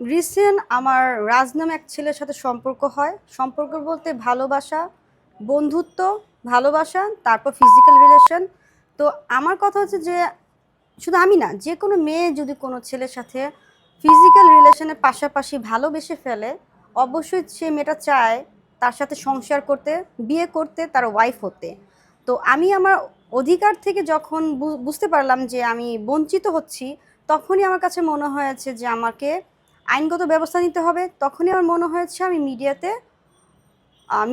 Recent আমার রাজ নামে এক ছেলের সাথে সম্পর্ক হয়। সম্পর্ক বলতে ভালোবাসা, বন্ধুত্ব, ভালোবাসা, তারপর ফিজিক্যাল রিলেশন তো আমার কথা হচ্ছে যে, শুধু আমি না, যে কোনো মেয়ে যদি কোনো ছেলের সাথে ফিজিক্যাল রিলেশনের পাশাপাশি ভালোবেসে ফেলে, অবশ্যই সে মেয়েটা চায় তার সাথে সংসার করতে, বিয়ে করতে, তার ওয়াইফ হতে। তো আমি আমার অধিকার থেকে যখন বুঝতে পারলাম যে আমি বঞ্চিত হচ্ছি, তখনই আমার কাছে মনে হয়েছে যে আমাকে আইনগত ব্যবস্থা নিতে হবে তখনই আমার মনে হয়েছে আমি মিডিয়াতে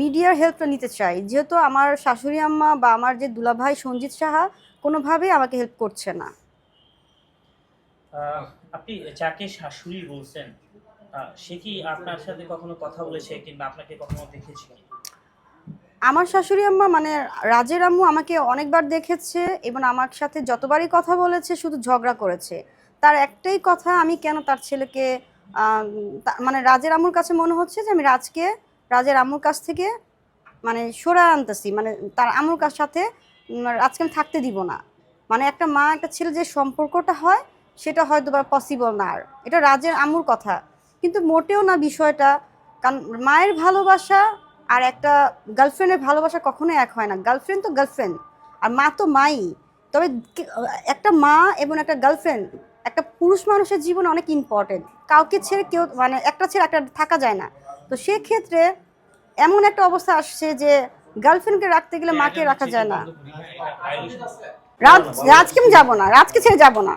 মিডিয়ার হেল্পটা নিতে চাই। যেহেতু আমার শাশুড়ি আম্মা বা আমার যে দুলাভাই সঞ্জিত সাহা কোনোভাবেই আমাকে হেল্প করছে না। আপনি যাকে শাশুড়ি বলছেন সে কি আপনার সাথে কখনো কথা বলেছে কিংবা আপনাকে কখনো দেখেছে? আমার শাশুড়ি আম্মা মানে রাজের আম্মু আমাকে অনেকবার দেখেছে এবং আমার সাথে যতবারই কথা বলেছে শুধু ঝগড়া করেছে। তার একটাই কথা আমি কেন তার ছেলেকে মানে রাজের আমুর কাছে মনে হচ্ছে যে আমি রাজকে, রাজের আমুর কাছ থেকে মানে সরা আনতেছি। মানে তার আমুর কাছ সাথে রাজকে আমি থাকতে দিব না। মানে একটা মা, একটা ছেলে যে সম্পর্কটা হয়, সেটা হয়তো বা পসিবল না আর। এটা রাজের আমুর কথা। কিন্তু মোটেও না বিষয়টা। কারণ মায়ের ভালোবাসা আর একটা গার্লফ্রেন্ডের ভালোবাসা কখনোই এক হয় না। গার্লফ্রেন্ড তো গার্লফ্রেন্ড আর মা তো মাই। তবে একটা মা এবং একটা গার্লফ্রেন্ড একটা পুরুষ মানুষের জীবনে অনেক ইম্পর্টেন্ট কাউকে ছেড়ে কেউ মানে একটা ছেড়ে একটা থাকা যায় না। তো সেক্ষেত্রে এমন একটা অবস্থা আসছে যে গার্লফ্রেন্ডকে রাখতে গেলে মাকে রাখা যায় না। রাজ রাজকে আমি যাব না রাজকে ছেড়ে যাব না।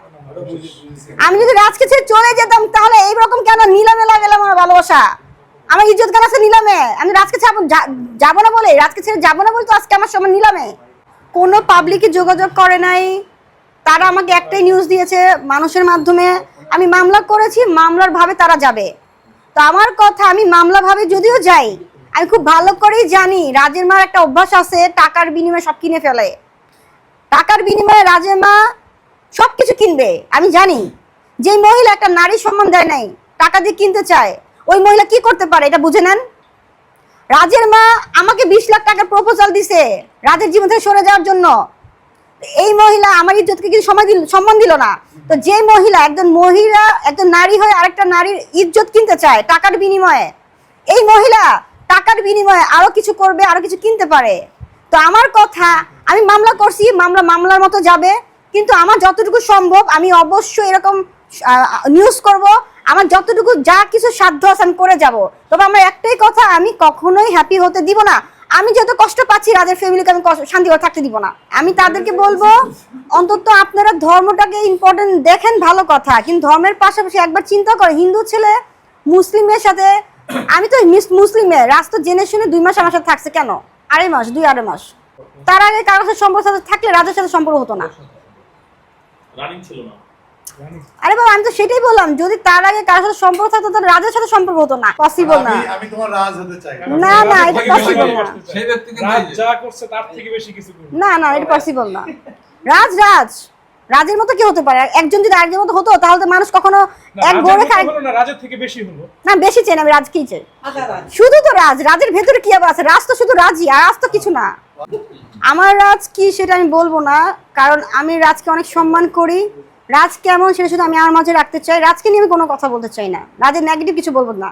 আমি যদি রাজকে ছেড়ে চলে যেতাম তাহলে এইরকম কেন নিলামে লাগালাম আমার ভালোবাসা? আমার ইজ্জত কেন আছে নিলামে? আমি রাজকে ছাড়বো যাব না বলে? রাজকে ছেড়ে যাব না বলে তো আজকে আমার সময় নিলামে? কোনো পাবলিকে যোগাযোগ করে নাই। তারা আমাকে একটাই নিউজ দিয়েছে, মানুষের মাধ্যমে আমি মামলা করেছি, মামলার ভাবে তারা যাবে। তো আমার কথা, আমি মামলা ভাবে যদিও যাই, আমি খুব ভালো করেই জানি রাজের মার একটা অভ্যাস আছে, টাকার বিনিময়ে সব কিনে ফেলে। টাকার বিনিময়ে রাজের মা সব কিছু কিনবে, আমি জানি। যে মহিলা একটা নারী সম্মান দেয় নাই, টাকা দিয়ে কিনতে চায়, ওই মহিলা কি করতে পারে, এটা বুঝে নেন? রাজের মা আমাকে বিশ লাখ টাকার প্রপোজাল দিছে, রাজের জীবন থেকে সরে যাওয়ার জন্য। এই মহিলা আমার ইজ্জতকে কিন্তু সময় দিল সম্মান দিল না। তো যে মহিলা একজন মহিলা, একজন নারী হয়ে আরেকটা নারীর ইজ্জত কিনতে চায় টাকার বিনিময়ে, এই মহিলা টাকার বিনিময়ে আরও কিছু করবে, আরও কিছু কিনতে পারে। তো আমার কথা, আমি মামলা করছি, মামলা মামলার মতো যাবে, কিন্তু আমার যতটুকু সম্ভব আমি অবশ্যই এরকম নিউজ করব। আমার যতটুকু যা কিছু সাধ্য আছে আমি করে যাব। তবে আমার একটাই কথা, আমি কখনোই হ্যাপি হতে দিব না। আমি যত কষ্ট পাচ্ছি রাজের ফ্যামিলিকে আমি শান্তি করে থাকতে দিব না। আমি তাদেরকে বলব, অন্তত আপনারা ধর্মটাকে ইম্পর্টেন্ট দেখেন ভালো কথা, কিন্তু ধর্মের পাশাপাশি একবার চিন্তা করে, হিন্দু ছেলে, মুসলিমের সাথে, আমি তো মিস- মুসলিমের, রাজ তো জেনে শুনে দুই মাস আমার সাথে থাকছে কেন? আড়াই মাস, দুই আড়াই মাস। তার আগে কারোর সাথে সম্পর্ক সাথে থাকলে রাজের সাথে সম্পর্ক হতো না। আরে বাবা আমি তো সেটাই বললাম যদি তার আগে কারোর সাথে সম্পর্ক থাকতো তাহলে রাজের সাথে সম্পর্ক হতো না পসিবল না। আমি- তোমার রাজ হতে চাই। না না এটা পসিবল না। সেই ব্যক্তি কিন্তু রাজ যা করছে তার থেকে বেশি কিছু করবে। না না এটা পসিবল না। রাজ রাজ। রাজের মতো কি হতে পারে? একজন যদি আরেকজনের মতো হতো তাহলে তো মানুষ কখনো এক গড়ে খায় না রাজের থেকে বেশি হলো। না বেশি চেন আমি রাজ কি চাই? শুধু তো রাজ রাজের ভেতরে কি আবার আছে? রাজ তো শুধু রাজই আর রাজ তো কিছু না। আমার রাজ কি সেটা আমি বলব না কারণ আমি রাজকে অনেক সম্মান করি। রাজ কেমন সেটা শুধু আমি আমার মাঝে রাখতে চাই? রাজকে নিয়ে আমি কোনো কথা বলতে চাই না। রাজের নেগেটিভ কিছু বলব না।